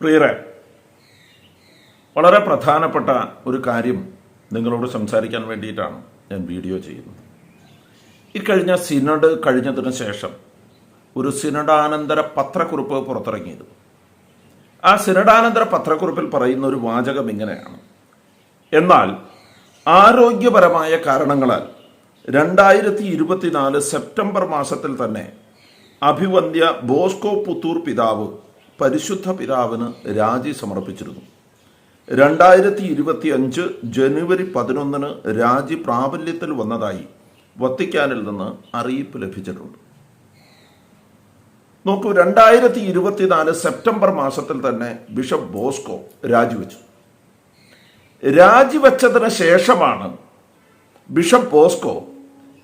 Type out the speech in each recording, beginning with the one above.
പ്രിയരെ വളരെ പ്രധാനപ്പെട്ട ഒരു കാര്യം നിങ്ങളോട് സംസാരിക്കാൻ വേണ്ടിയിട്ടാണ് ഞാൻ വീഡിയോ ചെയ്യുന്നത്. ഈ കഴിഞ്ഞ സിനഡ് കഴിഞ്ഞതിന് ശേഷം ഒരു സിനഡാനന്തര പത്രക്കുറിപ്പ് പുറത്തിറങ്ങിയിരുന്നു ആ സിനഡാനന്തര പത്രക്കുറിപ്പിൽ പറയുന്ന ഒരു വാചകം ഇങ്ങനെയാണ്. എന്നാൽ ആരോഗ്യപരമായ കാരണങ്ങളാൽ രണ്ടായിരത്തി ഇരുപത്തിനാല് സെപ്റ്റംബർ മാസത്തിൽ തന്നെ അഭിവന്ധ്യ ബോസ്കോ പുത്തൂർ പിതാവ് പരിശുദ്ധ പിതാവിന് രാജി സമർപ്പിച്ചിരുന്നു. രണ്ടായിരത്തി ഇരുപത്തി അഞ്ച് ജനുവരി പതിനൊന്നിന് രാജി പ്രാബല്യത്തിൽ വന്നതായി വത്തിക്കാനിൽ നിന്ന് അറിയിപ്പ് ലഭിച്ചിട്ടുണ്ട്. നോക്കൂ രണ്ടായിരത്തി ഇരുപത്തിനാല് സെപ്റ്റംബർ മാസത്തിൽ തന്നെ ബിഷപ്പ് ബോസ്കോ രാജിവെച്ചു. രാജിവെച്ചതിന് ശേഷമാണ് ബിഷപ്പ് ബോസ്കോ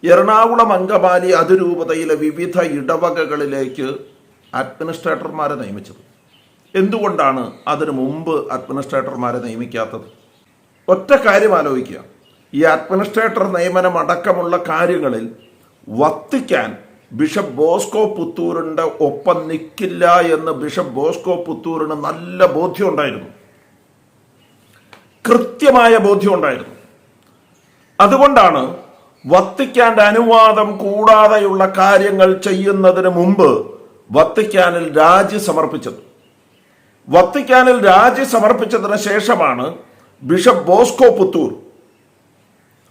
എറണാകുളം അങ്കമാലി അതിരൂപതയിലെ വിവിധ ഇടവകകളിലേക്ക് അഡ്മിനിസ്ട്രേറ്റർമാരെ നിയമിച്ചത്. എന്തുകൊണ്ടാണ് അതിനു മുമ്പ് അഡ്മിനിസ്ട്രേറ്റർമാരെ നിയമിക്കാത്തത്? ഒറ്റ കാര്യം ആലോചിക്കുക. ഈ അഡ്മിനിസ്ട്രേറ്റർ നിയമനം അടക്കമുള്ള കാര്യങ്ങളിൽ വത്തിക്കാൻ ബിഷപ്പ് ബോസ്കോ പുത്തൂരിന്റെ ഒപ്പം നിൽക്കില്ല എന്ന് ബിഷപ്പ് ബോസ്കോ പുത്തൂരിന് നല്ല ബോധ്യമുണ്ടായിരുന്നു കൃത്യമായ ബോധ്യമുണ്ടായിരുന്നു അതുകൊണ്ടാണ് വത്തിക്കാന്റെ അനുവാദം കൂടാതെയുള്ള കാര്യങ്ങൾ ചെയ്യുന്നതിന് മുമ്പ് വത്തിക്കാനിൽ രാജി സമർപ്പിച്ചത്. വത്തിക്കാനിൽ രാജി സമർപ്പിച്ചതിന് ശേഷമാണ് ബിഷപ്പ് ബോസ്കോ പുത്തൂർ.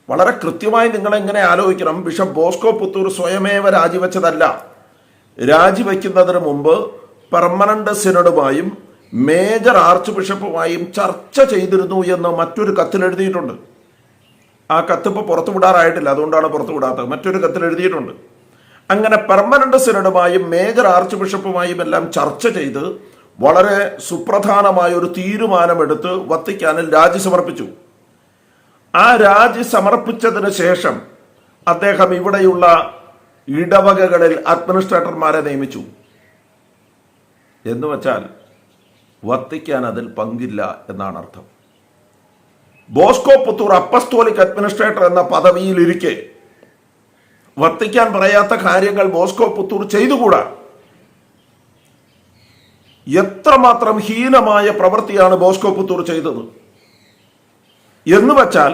വളരെ കൃത്യമായി നിങ്ങൾ എങ്ങനെ ആലോചിക്കണം. ബിഷപ്പ് ബോസ്കോ പുത്തൂർ സ്വയമേവ രാജിവെച്ചതല്ല. രാജിവെക്കുന്നതിന് മുമ്പ് പെർമനന്റ് സിനഡുമായും മേജർ ആർച്ച് ബിഷപ്പുമായും ചർച്ച ചെയ്തിരുന്നു എന്ന് മറ്റൊരു കത്തിൽ എഴുതിയിട്ടുണ്ട്. ആ കത്ത് ഇപ്പോൾ പുറത്തു അതുകൊണ്ടാണ് പുറത്തുവിടാത്തത്. മറ്റൊരു കത്തിൽ എഴുതിയിട്ടുണ്ട്. അങ്ങനെ പെർമനന്റ് സിനഡുമായും മേജർ ആർച്ച് ബിഷപ്പുമായും എല്ലാം ചർച്ച ചെയ്ത് വളരെ സുപ്രധാനമായ ഒരു തീരുമാനമെടുത്ത് വത്തിക്കാനിൽ രാജി സമർപ്പിച്ചു. ആ രാജി സമർപ്പിച്ചതിന് ശേഷം അദ്ദേഹം ഇവിടെയുള്ള ഇടവകകളിൽ അഡ്മിനിസ്ട്രേറ്റർമാരെ നിയമിച്ചു. എന്ന് വച്ചാൽ വത്തിക്കാൻ അതിൽ പങ്കില്ല എന്നാണ് അർത്ഥം. ബോസ്കോ പുത്തൂർ അപ്പസ്തോലിക് അഡ്മിനിസ്ട്രേറ്റർ എന്ന പദവിയിലിരിക്കെ വത്തിക്കാൻ പറയാത്ത കാര്യങ്ങൾ മോസ്കോ പുത്തൂർ ചെയ്തുകൂടാ? എത്രമാത്രം ഹീനമായ പ്രവൃത്തിയാണ് ബോസ്കോ പുത്തൂർ ചെയ്തത്? എന്ന് വച്ചാൽ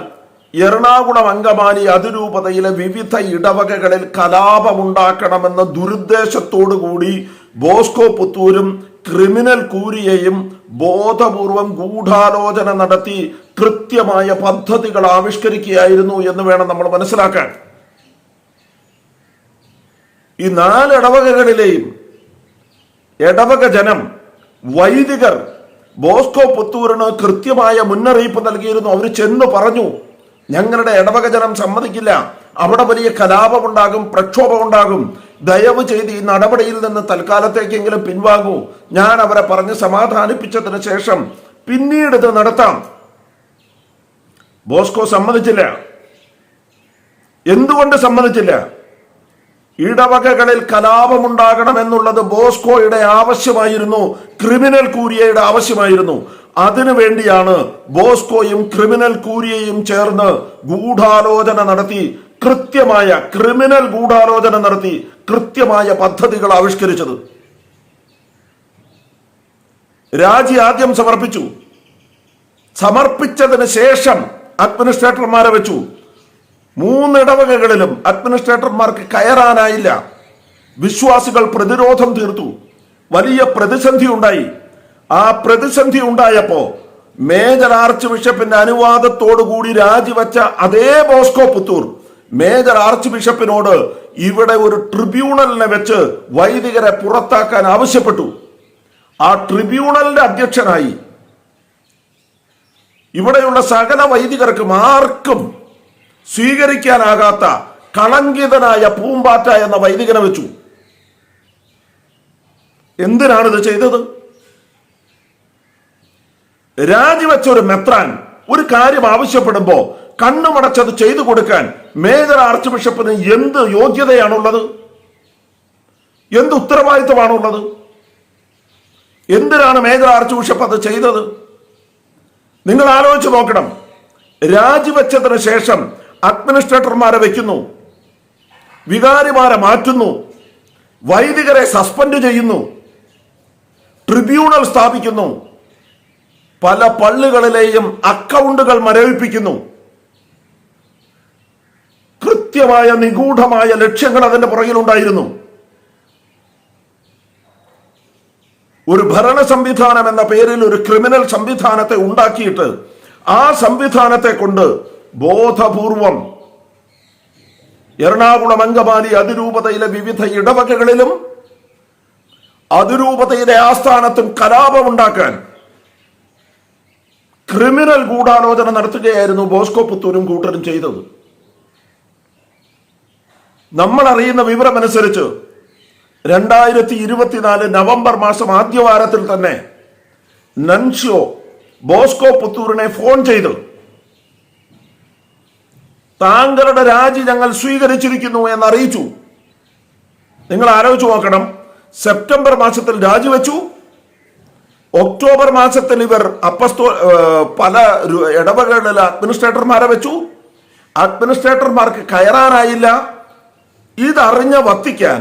എറണാകുളം അങ്കമാലി അതിരൂപതയിലെ വിവിധ ഇടവകകളിൽ കലാപമുണ്ടാക്കണമെന്ന ദുരുദ്ദേശത്തോടു കൂടി ബോസ്കോ പുത്തൂരും ക്രിമിനൽ കൂരിയെയും ബോധപൂർവം ഗൂഢാലോചന നടത്തി കൃത്യമായ പദ്ധതികൾ ആവിഷ്കരിക്കുകയായിരുന്നു എന്ന് വേണം നമ്മൾ മനസ്സിലാക്കാൻ. ഈ നാല് ഇടവകകളിലെയും ഇടവക ജനം വൈദികർ ബോസ്കോ പുത്തൂരിന് കൃത്യമായ മുന്നറിയിപ്പ് നൽകിയിരുന്നു. അവർ ചെന്ന് പറഞ്ഞു ഞങ്ങളുടെ ഇടവക ജനം സമ്മതിക്കില്ല. അവിടെ വലിയ കലാപമുണ്ടാകും പ്രക്ഷോഭമുണ്ടാകും. ദയവ് ചെയ്ത് ഈ നടപടിയിൽ നിന്ന് തൽക്കാലത്തേക്കെങ്കിലും പിൻവാങ്ങൂ. ഞാൻ അവരെ പറഞ്ഞ് സമാധാനിപ്പിച്ചതിന് ശേഷം പിന്നീട് ഇത് നടത്താം. ബോസ്കോ സമ്മതിച്ചില്ല. എന്തുകൊണ്ട് സമ്മതിച്ചില്ല? ഇടവകകളിൽ കലാപമുണ്ടാകണം എന്നുള്ളത് ബോസ്കോയുടെ ആവശ്യമായിരുന്നു ക്രിമിനൽ കൂരിയയുടെ ആവശ്യമായിരുന്നു. അതിനു വേണ്ടിയാണ് ബോസ്കോയും ക്രിമിനൽ കൂരിയയും ചേർന്ന് ഗൂഢാലോചന നടത്തി കൃത്യമായ ക്രിമിനൽ ഗൂഢാലോചന നടത്തി കൃത്യമായ പദ്ധതികൾ ആവിഷ്കരിച്ചത്. രാജി ആദ്യം സമർപ്പിച്ചു. സമർപ്പിച്ചതിന് ശേഷം അഡ്മിനിസ്ട്രേറ്റർമാരെ വെച്ചു. മൂന്നിടവകകളിലും അഡ്മിനിസ്ട്രേറ്റർമാർക്ക് കയറാനായില്ല. വിശ്വാസികൾ പ്രതിരോധം തീർത്തു. വലിയ പ്രതിസന്ധി ഉണ്ടായി. ആ പ്രതിസന്ധി ഉണ്ടായപ്പോ മേജർ ആർച്ച് ബിഷപ്പിന്റെ അനുവാദത്തോടുകൂടി രാജിവെച്ച അതേ ബോസ്കോ പുത്തൂർ മേജർ ആർച്ച് ബിഷപ്പിനോട് ഇവിടെ ഒരു ട്രിബ്യൂണലിനെ വെച്ച് വൈദികരെ പുറത്താക്കാൻ ആവശ്യപ്പെട്ടു. ആ ട്രിബ്യൂണലിന്റെ അധ്യക്ഷനായി. ഇവിടെയുള്ള സകല വൈദികർക്കും ആർക്കും സ്വീകരിക്കാനാകാത്ത കളങ്കിതനായ പൂമ്പാറ്റ എന്ന വൈദികനെ വെച്ചു. എന്തിനാണ് ഇത് ചെയ്തത്? രാജിവെച്ച ഒരു മെത്രാൻ ഒരു കാര്യം ആവശ്യപ്പെടുമ്പോ കണ്ണുമടച്ചത് ചെയ്തു കൊടുക്കാൻ മേജർ ആർച്ച് ബിഷപ്പിന് എന്ത് യോഗ്യതയാണുള്ളത്? എന്ത് ഉത്തരവാദിത്വമാണുള്ളത്? എന്തിനാണ് മേജർ ആർച്ച് ബിഷപ്പ് അത് ചെയ്തത്? നിങ്ങൾ ആലോചിച്ച് നോക്കണം. രാജിവെച്ചതിന് ശേഷം അഡ്മിനിസ്ട്രേറ്റർമാരെ വെക്കുന്നു. വികാരിമാരെ മാറ്റുന്നു. വൈദികരെ സസ്പെൻഡ് ചെയ്യുന്നു. ട്രിബ്യൂണൽ സ്ഥാപിക്കുന്നു. പല പള്ളികളിലെയും അക്കൗണ്ടുകൾ മരവിപ്പിക്കുന്നു. കൃത്യമായ നിഗൂഢമായ ലക്ഷ്യങ്ങൾ അതിന്റെ പുറകിലുണ്ടായിരുന്നു ഒരു ഭരണ സംവിധാനം എന്ന പേരിൽ ഒരു ക്രിമിനൽ സംവിധാനത്തെ ഉണ്ടാക്കിയിട്ട് ആ സംവിധാനത്തെ കൊണ്ട് ബോധപൂർവം എറണാകുളം അങ്കമാലി അതിരൂപതയിലെ വിവിധ ഇടവകകളിലും അതിരൂപതയുടെ ആസ്ഥാനത്തും കലാപമുണ്ടാക്കാൻ ക്രിമിനൽ ഗൂഢാലോചന നടത്തുകയായിരുന്നു ബോസ്കോ പുത്തൂരും കൂട്ടരും ചെയ്തത്. നമ്മൾ അറിയുന്ന വിവരമനുസരിച്ച് രണ്ടായിരത്തി ഇരുപത്തിനാല് നവംബർ മാസം ആദ്യവാരത്തിൽ തന്നെ നൻഷ്യോ ബോസ്കോ പുത്തൂരിനെ ഫോൺ ചെയ്തു താങ്കളുടെ രാജി ഞങ്ങൾ സ്വീകരിച്ചിരിക്കുന്നു എന്ന് അറിയിച്ചു. നിങ്ങൾ ആലോചിച്ച് നോക്കണം. സെപ്റ്റംബർ മാസത്തിൽ രാജിവെച്ചു ഒക്ടോബർ മാസത്തിൽ ഇവർ അപ്പസ്തോ പല ഇടവകളിൽ അഡ്മിനിസ്ട്രേറ്റർമാരെ വെച്ചു. അഡ്മിനിസ്ട്രേറ്റർമാർക്ക് കയറാനായില്ല. ഇതറിഞ്ഞ വത്തിക്കാൻ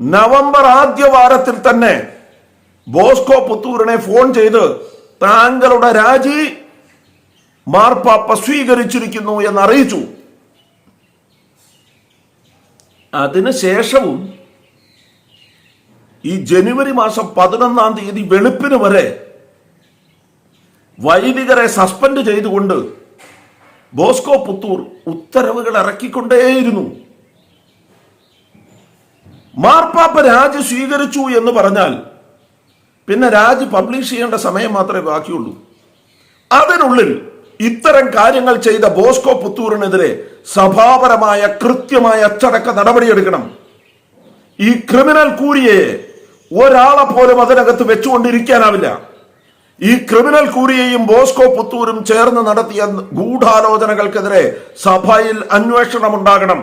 നവംബർ ആദ്യ വാരത്തിൽ തന്നെ ബോസ്കോ പുത്തൂരിനെ ഫോൺ ചെയ്ത് താങ്കളുടെ രാജി മാർപ്പാപ്പ സ്വീകരിച്ചിരിക്കുന്നു എന്നറിയിച്ചു. അതിനുശേഷവും ഈ ജനുവരി മാസം പതിനൊന്നാം തീയതി വെളുപ്പിന് വരെ വൈദികരെ സസ്പെൻഡ് ചെയ്തുകൊണ്ട് ബോസ്കോ പുത്തൂർ ഉത്തരവുകൾ ഇറക്കിക്കൊണ്ടേയിരുന്നു. മാർപ്പാപ്പ രാജി സ്വീകരിച്ചു എന്ന് പറഞ്ഞാൽ പിന്നെ രാജി പബ്ലിഷ് ചെയ്യേണ്ട സമയം മാത്രമേ ബാക്കിയുള്ളൂ. അതിനുള്ളിൽ ഇത്തരം കാര്യങ്ങൾ ചെയ്ത ബോസ്കോ പുത്തൂറിനെതിരെ സഭാപരമായ കൃത്യമായ അച്ചടക്ക നടപടിയെടുക്കണം. ഈ ക്രിമിനൽ കൂരിയെ ഒരാളെ പോലും അതിനകത്ത് വെച്ചുകൊണ്ടിരിക്കാനാവില്ല. ഈ ക്രിമിനൽ കൂരിയെയും ബോസ്കോ പുത്തൂരും ചേർന്ന് നടത്തിയ ഗൂഢാലോചനകൾക്കെതിരെ സഭയിൽ അന്വേഷണം ഉണ്ടാകണം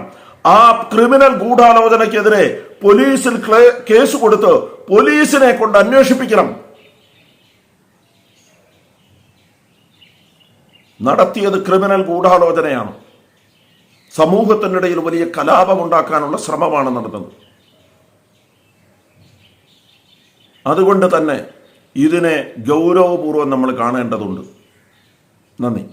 ആ ക്രിമിനൽ ഗൂഢാലോചനക്കെതിരെ പോലീസിൽ കേസ് കൊടുത്ത് പോലീസിനെ കൊണ്ട് അന്വേഷിപ്പിക്കണം. നടത്തിയത് ക്രിമിനൽ ഗൂഢാലോചനയാണ്. സമൂഹത്തിനിടയിൽ വലിയ കലാപമുണ്ടാക്കാനുള്ള ശ്രമമാണ് നടന്നത്. അതുകൊണ്ട് തന്നെ ഇതിനെ ഗൗരവപൂർവം നമ്മൾ കാണേണ്ടതുണ്ട്. നന്ദി.